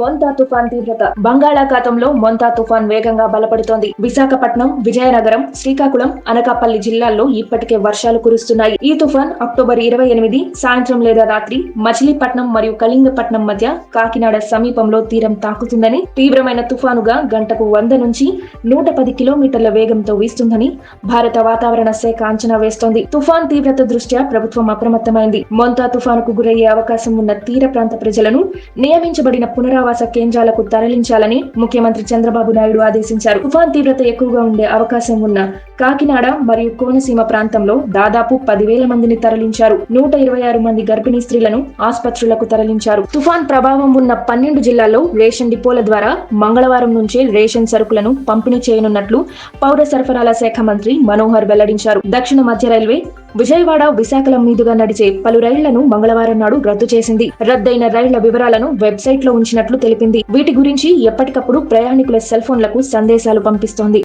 మొంతా తుఫాన్ తీవ్రత. బంగాళాఖాతంలో మొంతా తుఫాన్ వేగంగా బలపడుతోంది. విశాఖపట్నం విజయనగరం శ్రీకాకుళం అనకాపల్లి జిల్లాల్లో ఇప్పటికే వర్షాలు కురుస్తున్నాయి. ఈ తుఫాన్ అక్టోబర్ ఇరవై ఎనిమిది సాయంత్రం లేదా రాత్రి మచిలీపట్నం మరియు కళింగపట్నం మధ్య కాకినాడ సమీపంలో తీరం తాకుతుందని తీవ్రమైన తుఫానుగా గంటకు వంద నుంచి నూట పది కిలోమీటర్ల వేగంతో వీస్తుందని భారత వాతావరణ శాఖ అంచనా వేస్తోంది. తుఫాన్ తీవ్రత దృష్ట్యా ప్రభుత్వం అప్రమత్తమైంది. మొంతా తుఫానుకు గురయ్యే అవకాశం ఉన్న తీర ప్రాంత ప్రజలను నియమించబడిన పునరావాస కేంద్రాలకు తరలించాలని ముఖ్యమంత్రి చంద్రబాబు నాయుడు ఆదేశించారు. తుఫాన్ తీవ్రత ఎక్కువగా ఉండే అవకాశం ఉన్న కాకినాడ మరియు కోనసీమ ప్రాంతంలో దాదాపు పదివేల మందిని తరలించారు. నూట ఇరవై ఆరు మంది గర్భిణీ స్త్రీలను ఆసుపత్రులకు తరలించారు. తుఫాన్ ప్రభావం ఉన్న పన్నెండు జిల్లాల్లో రేషన్ డిపోల ద్వారా మంగళవారం నుంచే రేషన్ సరుకులను పంపిణీ చేయనున్నట్లు పౌర సరఫరాల శాఖ మంత్రి మనోహర్ వెల్లడించారు. దక్షిణ మధ్య రైల్వే విజయవాడ విశాఖల మీదుగా నడిచే పలు రైళ్ళను మంగళవారం నాడు రద్దు చేసింది. రద్దయిన రైళ్ళ వివరాలను వెబ్సైట్లో ఉంచినట్లు తెలిపింది. వీటి గురించి ఎప్పటికప్పుడు ప్రయాణికుల సెల్ ఫోన్లకు సందేశాలు పంపిస్తోంది.